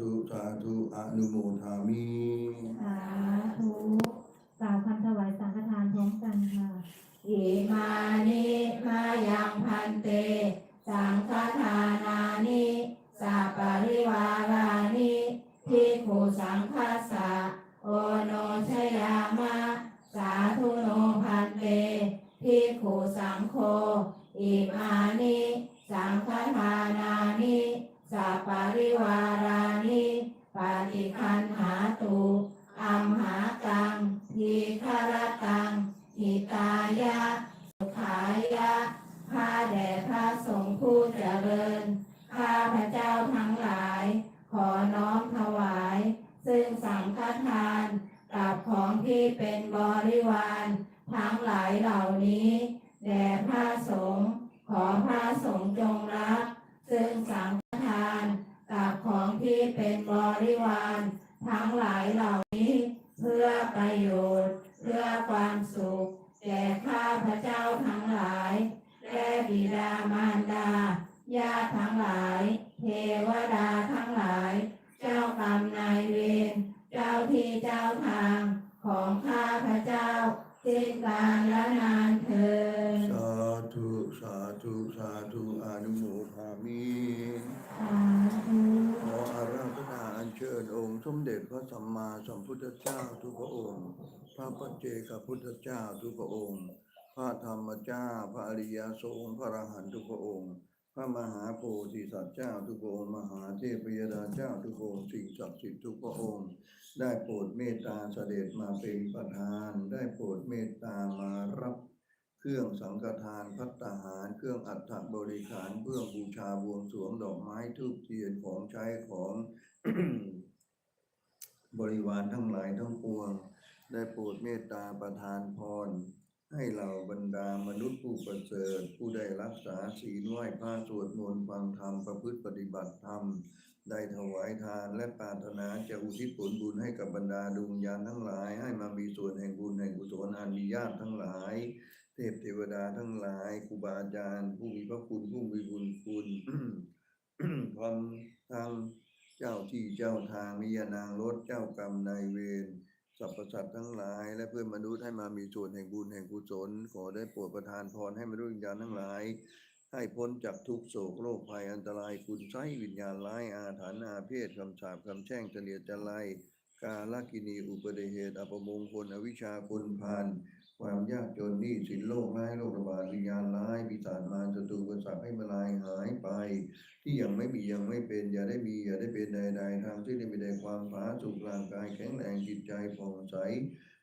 ธุสาธุอนุโมทามิสาธุกล่าวคำถวายสังฆทานพร้อมกันค่ะอิมานิมายังพันเต สังฆทานานิสัปปริวารานิทิฏฐุสังคัสะโอโนชยามะ สาธุโนพันเตทิฏฐุสังโฆอิมานิ สังฆทานานิสัปปริวารา ฏิคันหาตุ ทั้งหลายเหล่านี้ เพื่อประโยชน์ เพื่อความสุข แก่ข้าพระเจ้าทั้งหลาย และบิดามารดา ญาติทั้งหลาย เทวดาทั้งหลาย เจ้ากรรมนายเวร เจ้าที่เจ้าทางของข้าพระเจ้าสิ้นกาลและนานเทินสาธุ สาธุ สาธุ อนุโมทามิ สาธุ ขออาราธนาอัญเชิญองค์ สมเด็จพระสัมมาสัมพุทธเจ้าทุกพระองค์ พระปัจเจกพุทธเจ้าทุกพระองค์ พระธรรมเจ้า พระอริยสงฆ์พระอรหันตุกพระองค์ พระมหาโพธิสัตว์เจ้าทุกพระองค์ มหาเทพยดาเจ้าทุกพระองค์ สิ่งศักดิ์สิทธิ์ทุกพระองค์ ได้โปรดเมตตาเสด็จมาเป็นประธาน ได้โปรดเมตตามารับเครื่องสังฆทานพัตตาหาร เครื่องอัฐบริขารเครื่องบูชาบวงสรวงดอกไม้ทูบเทียนของใช้ของ บริวารทั้งหลายทั้งปวง ได้โปรดเมตตาประทานพร ให้เหล่าบรรดามนุษย์ผู้ประเสริฐผู้ได้รักษาศีลไหว้พระสวดมนต์ฟังธรรมประพฤติปฏิบัติธรรม ได้ถวายทานและปรารถนาจะอุทิศผลบุญให้กับบรรดาดวงญญาณทั้งหลาย ให้มามีส่วนแห่งบุญแห่งกุศลอันมีญาติทั้งหลาย เทพเทวดาทั้งหลายครูบาอาจารย์ ผู้มีพระคุณผู้มีบุญคุณพร้อมทั้ง เจ้าที่เจ้าทางมิยานางรถเจ้ากรรมนายเวรสรรพสัตว์ทั้งหลาย และเพื่อนมนุษย์ให้มามีส่วนแห่งบุญแห่งกุศลขอได้โปรดประทานพรให้มนุษย์วิญญาณทั้งหลาย ให้พ้นจากทุกโศกโรคภัยอันตรายคุณไส้วิญญาณร้ายอาถรรพ์อาเพศคำสาปคำแช่งเฉลียดจะไล กาลกินีอุปเดเหตุอัปมงคลอวิชาคุณพาน ความยากจนนี้สินโรคร้ายโรคระบาดวิญญาณร้ายปีศาจมารศัตรูประสักให้มาลายหายไป ที่ยังไม่มียังไม่เป็น อย่าได้มีอย่าได้เป็นใดๆทางที่ได้มีแต่ความผาสุกร่างกายแข็งแรงจิตใจผ่องใส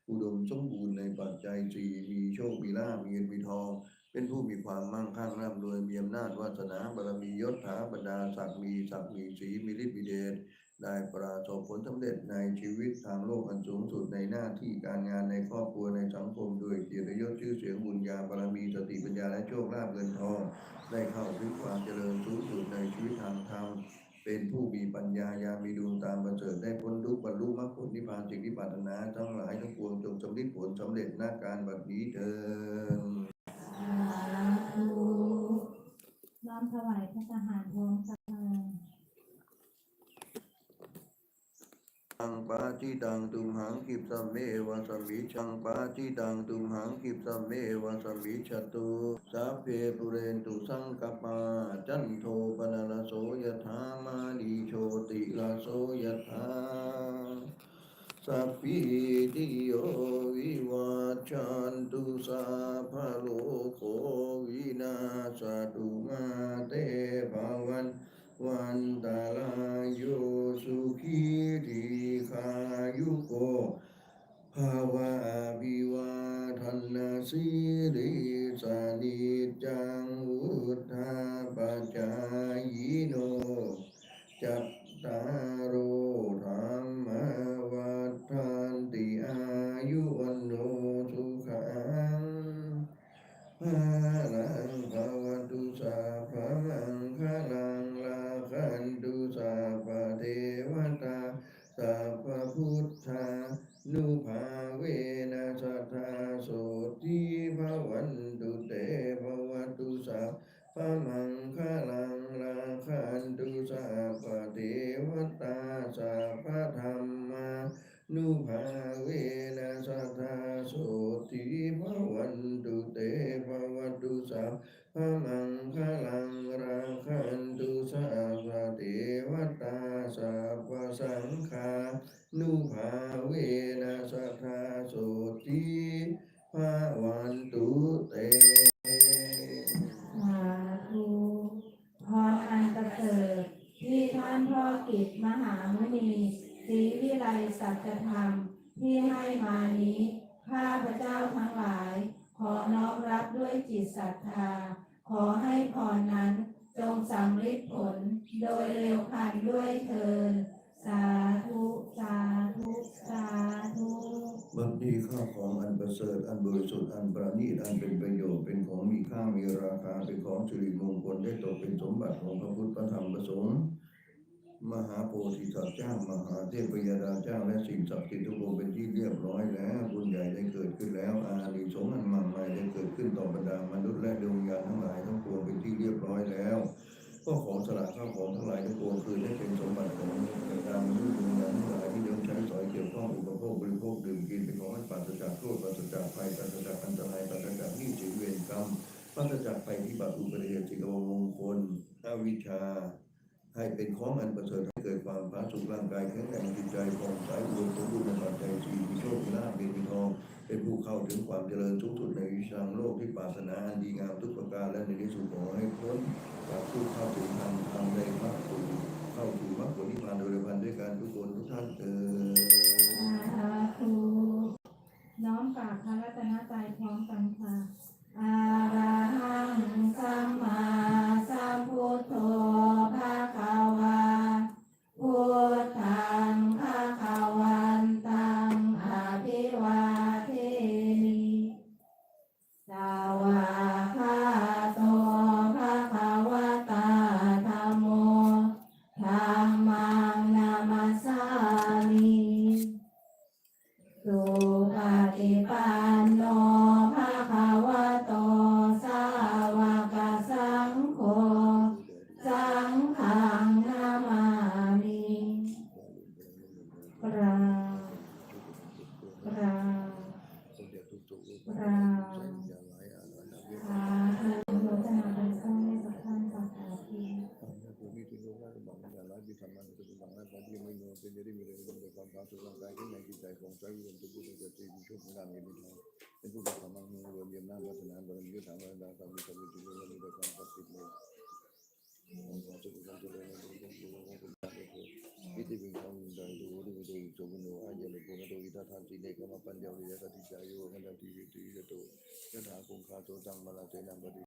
อุดมสมบูรณ์ในปัจจัยสี่มีโชคมีลาภมีเงินมีทองเป็นผู้มีความมั่งคั่งร่ำรวยมีอำนาจวาสนาบารมียศถาบรรดาศักดิ์มีศักดิ์มีสีมีฤทธิ์มีเดช ได้ประสบผลสำเร็จในชีวิตทางโลกอันสูงสุดในหน้าที่การงานในครอบครัวในสังคมด้วยเกียรติยศชื่อเสียงบุญญาบารมีสติปัญญาและโชคลาภเงินทอง ได้เข้าถึงความเจริญสูงสุดในชีวิตทางธรรมเป็นผู้มีปัญญายามีดวงตามประเสริฐได้พ้นทุกบรรลุมรรคผลนิพพานสิ่งที่ปรารถนาทั้งหลายทั้งปวงจงสำเร็จผลสำเร็จหน้าการบัดนี้เถิดน้อมถวายพระทหารพร้อมกันค่ะ ตั งปาจิตังตุมหังกิปสัมเมวะสมมิชังปาจิตังตุมหังกิปสัมเมวะสมมิชตุสัพเพปุเรนตุสังกปาจันโทปนรโสยถามานีโชติลาโสยถาสัพพิติโยวิวัชชันตุสัพพโลกโควินาศตุมาเตภวันวันตาลายโยสุขีทีายุโกภาวะวิวาทันนาสี ติภวันตุเตภวันตุสัพพะมัง จิตศรัทธา ขอให้พรนั้น จงสำลิดผลโดยเร็วพันด้วยเทินสาธุ สาธุ สาธุบางทีข้าของอันประเสริฐอันบริสุทธิ์อันประณีตอันเป็นประโยชน์เป็นของมีค่ามีราคาเป็นของสิริมงคลได้ตกเป็นสมบัติของพระพุทธพระธรรมพระสงฆ์มหาโพธิสัตว์เจ้ามหาเทพยดาเจ้าและสิ่งศักดิ์สิทธิ์ทุกองค์เป็นที่เรียบร้อยแล้วบุญใหญ่ได้เกิดขึ้นแล้วอานิสงส์อันมา บรรดามนุษย์และดวงวิญญาณทั้งหลายทั้งปวงเป็นที่เรียบร้อยแล้ว ก็ขอสละข้าวของทั้งหลายทั้งปวงคืนให้เป็นสมบัติของบรรดามนุษย์ดวงวิญญาณทั้งหลายที่ยังใช้สอยเกี่ยวข้องอุปโภคบริโภคดื่มกินเป็นของให้ปราศจากโทษปราศจากภัยปราศจากอันตรายปราศจากหนี้สินเวรกรรมปราศจากภัยพิบัติอุบัติเหตุสิ่งมงคลอวิชชาให้เป็นของอันประเสริฐให้เกิดความผาสุกร่างกายแข็งแรงจิตใจผ่องใสรวยสมบูรณ์ในปัจจัยสี่มีโชคลาภมีเงินทอง เป็นผู้เข้าถึงความเจริญสูงสุดในวิชาโลกที่ปรารถนาอันดีงามทุกประการและในที่สุดขอให้พ้นจากทุกข์เข้าถึงธรรมทำได้มากสุดเข้าถึงมรรคผลนิพพานโดยเร็วพันด้วยกันทุกคนทุกท่านเออสาธุน้อมกราบพระรัตนตรัยพร้อมกันค่ะอาระ เป็นผู้ประกอบมังมีรวมเยี่ยมหน้าวัฒนาบารมียุทธาบารดาตามีสมุทิโลกมีแต่คว